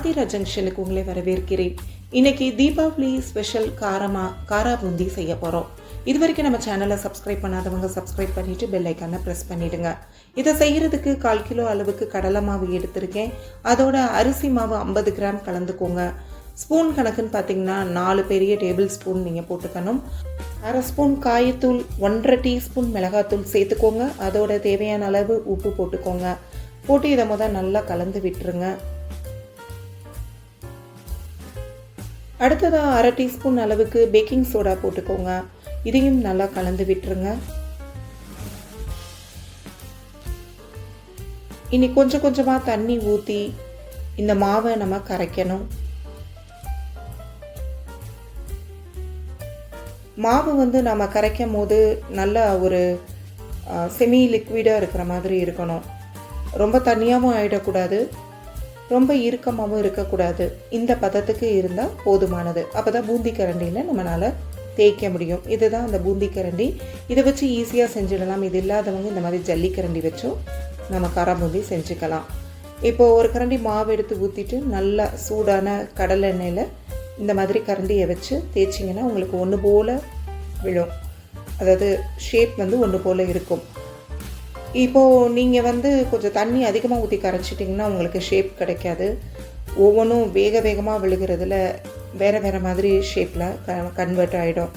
Austro ஜங்ஷனுக்கு உங்களை வரவேற்கிறேன். இன்னைக்கு தீபாவளி ஸ்பெஷல் காரமா காரா பூந்தி செய்ய போகிறோம் இது வரைக்கும் நம்ம சேனலை சப்ஸ்கிரைப் பண்ணாதவங்க சப்ஸ்கிரைப் பண்ணிவிட்டு பெல் ஐக்கானை ப்ரெஸ் பண்ணிவிடுங்க இதை செய்கிறதுக்கு கால் கிலோ அளவுக்கு கடலை மாவு எடுத்திருக்கேன். அதோட அரிசி மாவு ஐம்பது கிராம் கலந்துக்கோங்க. ஸ்பூன் கணக்குன்னு பார்த்தீங்கன்னா நாலு பெரிய டேபிள் ஸ்பூன் நீங்கள் போட்டுக்கணும். அரை ஸ்பூன் காயத்தூள் ஒன்றரை டீஸ்பூன் மிளகாத்தூள் சேர்த்துக்கோங்க. அதோட தேவையான அளவு உப்பு போட்டுக்கோங்க. போட்டு இதை முதல் நல்லா கலந்து விட்டுருங்க. அடுத்ததாக அரை டீஸ்பூன் அளவுக்கு பேக்கிங் சோடா போட்டுக்கோங்க. இதையும் நல்லா கலந்து விட்டுருங்க. இனி கொஞ்சம் கொஞ்சமாக தண்ணி ஊற்றி இந்த மாவை நம்ம கரைக்கணும். மாவு வந்து நம்ம கரைக்கும் போது நல்ல ஒரு செமி லிக்விடாக இருக்கிற மாதிரி இருக்கணும். ரொம்ப தண்ணியாகவும் ஆகிடக்கூடாது ரொம்ப இறுக்கமாகவும் இருக்கக்கூடாது. இந்த பதத்துக்கு இருந்தால் போதுமானது. அப்போ தான் பூந்தி கரண்டியில் நம்மளால் தேய்க்க முடியும். இதுதான் அந்த பூந்தி கரண்டி இதை வச்சு ஈஸியாக செஞ்சிடலாம். இது இல்லாதவங்க இந்த மாதிரி ஜல்லிக்கரண்டி வச்சும் நம்ம காரா செஞ்சுக்கலாம். இப்போது ஒரு கரண்டி மாவு எடுத்து ஊற்றிட்டு நல்லா சூடான கடல் எண்ணெயில் இந்த மாதிரி கரண்டியை வச்சு தேய்ச்சிங்கன்னா உங்களுக்கு ஒன்று போல் விழும். அதாவது ஷேப் வந்து ஒன்று போல் இருக்கும். இப்போது நீங்கள் வந்து கொஞ்சம் தண்ணி அதிகமாக ஊற்றி கரைச்சிட்டிங்கன்னா உங்களுக்கு ஷேப் கிடைக்காது. ஒவ்வொன்றும் வேக வேகமாக விழுகிறதுல வேறு வேறு மாதிரி ஷேப்பில் க கன்வெர்ட் ஆகிடும்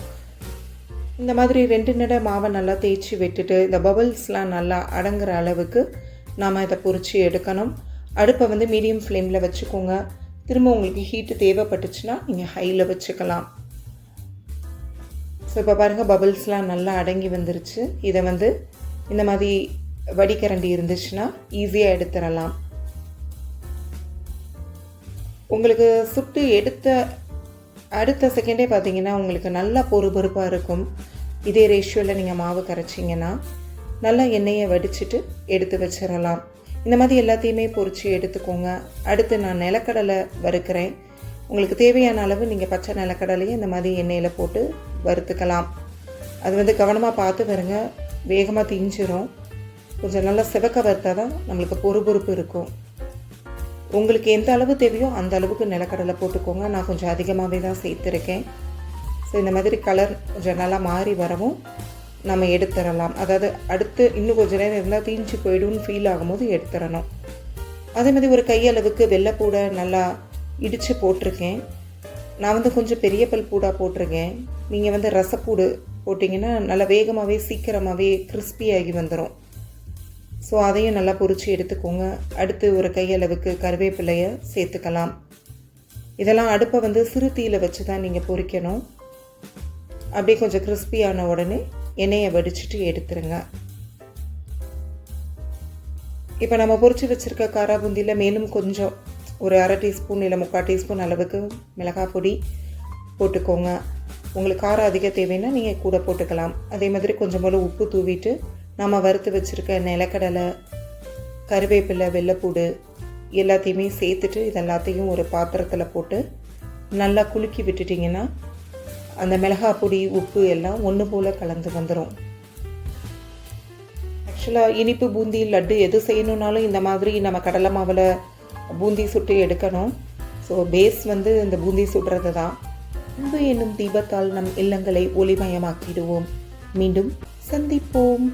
இந்த மாதிரி ரெண்டு நட மாவை நல்லா தேய்ச்சி விட்டுட்டு இந்த பபுள்ஸ்லாம் நல்லா அடங்குற அளவுக்கு நாம் இதை பொறிச்சு எடுக்கணும். அடுப்பை வந்து மீடியம் ஃப்ளேமில் வச்சுக்கோங்க. திரும்ப உங்களுக்கு ஹீட்டு தேவைப்பட்டுச்சுன்னா நீங்கள் ஹையில் வச்சுக்கலாம். ஸோ இப்போ பாருங்கள் பபுள்ஸ்லாம் நல்லா அடங்கி வந்துருச்சு. இதை வந்து இந்த மாதிரி வடிகரண்டி இருந்துச்சுன்னா ஈஸியாக எடுத்துடலாம். உங்களுக்கு சுட்டு எடுத்த அடுத்த செகண்டே பார்த்தீங்கன்னா உங்களுக்கு நல்லா பொறுபொறுப்பாக இருக்கும். இதே ரேஷியோவில் நீங்கள் மாவு கரைச்சிங்கன்னா நல்லா எண்ணெயை வடிச்சிட்டு எடுத்து வச்சிடலாம். இந்த மாதிரி எல்லாத்தையுமே பொறிச்சு எடுத்துக்கோங்க. அடுத்து நான் நிலக்கடலை வறுக்கிறேன். உங்களுக்கு தேவையான அளவு நீங்கள் பச்சை நிலக்கடலையும் இந்த மாதிரி எண்ணெயில் போட்டு வறுத்துக்கலாம். அது வந்து கவனமாக பார்த்து வருங்க வேகமாக திஞ்சிரும். கொஞ்சம் நல்லா சிவக்க வறுத்தால் தான் நம்மளுக்கு பொறுபொறுப்பு இருக்கும். உங்களுக்கு எந்த அளவு தேவையோ அந்த அளவுக்கு நிலக்கடலை போட்டுக்கோங்க. நான் கொஞ்சம் அதிகமாகவே தான் சேர்த்துருக்கேன். ஸோ இந்த மாதிரி கலர் கொஞ்சம் நல்லா மாறி வரவும் நம்ம எடுத்துடலாம். அதாவது அடுத்து இன்னும் கொஞ்சம் நேரம் இருந்தால் தீஞ்சு போயிடும்னு ஃபீல் ஆகும்போது எடுத்துடணும். அதே மாதிரி ஒரு கையளவுக்கு வெள்ளைப்பூடை நல்லா இடித்து போட்டிருக்கேன். நான் வந்து கொஞ்சம் பெரிய பல் பூடாக போட்டிருக்கேன். நீங்கள் வந்து ரசப்பூடு போட்டிங்கன்னா நல்லா வேகமாகவே சீக்கிரமாகவே கிறிஸ்பியாகி வந்துடும் ஸோ அதையும் நல்லா பொறிச்சு எடுத்துக்கோங்க. அடுத்து ஒரு கையளவுக்கு கருவேப்பிலையை சேர்த்துக்கலாம். இதெல்லாம் அடுப்பை வந்து சிறு தீயில் வச்சு தான் நீங்கள் பொரிக்கணும் அப்படியே கொஞ்சம் கிறிஸ்பியான உடனே எண்ணெயை வடிச்சிட்டு எடுத்துருங்க. இப்போ நம்ம பொறிச்சு வச்சுருக்க காராபூந்தியில் மேலும் கொஞ்சம் ஒரு அரை டீஸ்பூன் இல்லை முக்கால் டீஸ்பூன் அளவுக்கு மிளகாய் பொடி போட்டுக்கோங்க. உங்களுக்கு காரம் அதிக தேவைன்னா நீங்கள் கூட போட்டுக்கலாம். அதே மாதிரி கொஞ்சம் போல் உப்பு தூவிட்டு நம்ம வறுத்து வச்சுருக்க நிலக்கடலை கருவேப்பிலை வெள்ளைப்பூடு எல்லாத்தையுமே சேர்த்துட்டு இது எல்லாத்தையும் ஒரு பாத்திரத்தில் போட்டு நல்லா குலுக்கி விட்டுட்டிங்கன்னா அந்த மிளகாய் பொடி உப்பு எல்லாம் ஒன்று போல் கலந்து வந்துடும் ஆக்சுவலாக இனிப்பு பூந்தி லட்டு எது செய்யணுன்னாலும் இந்த மாதிரி நம்ம கடலை மாவில் பூந்தி சுட்டு எடுக்கணும். ஸோ பேஸ் வந்து இந்த பூந்தி சுடுறது தான். அன்பு என்னும் தீபத்தால் நம் இல்லங்களை ஒளிமயமாக்கிடுவோம். மீண்டும் சந்திப்போம்.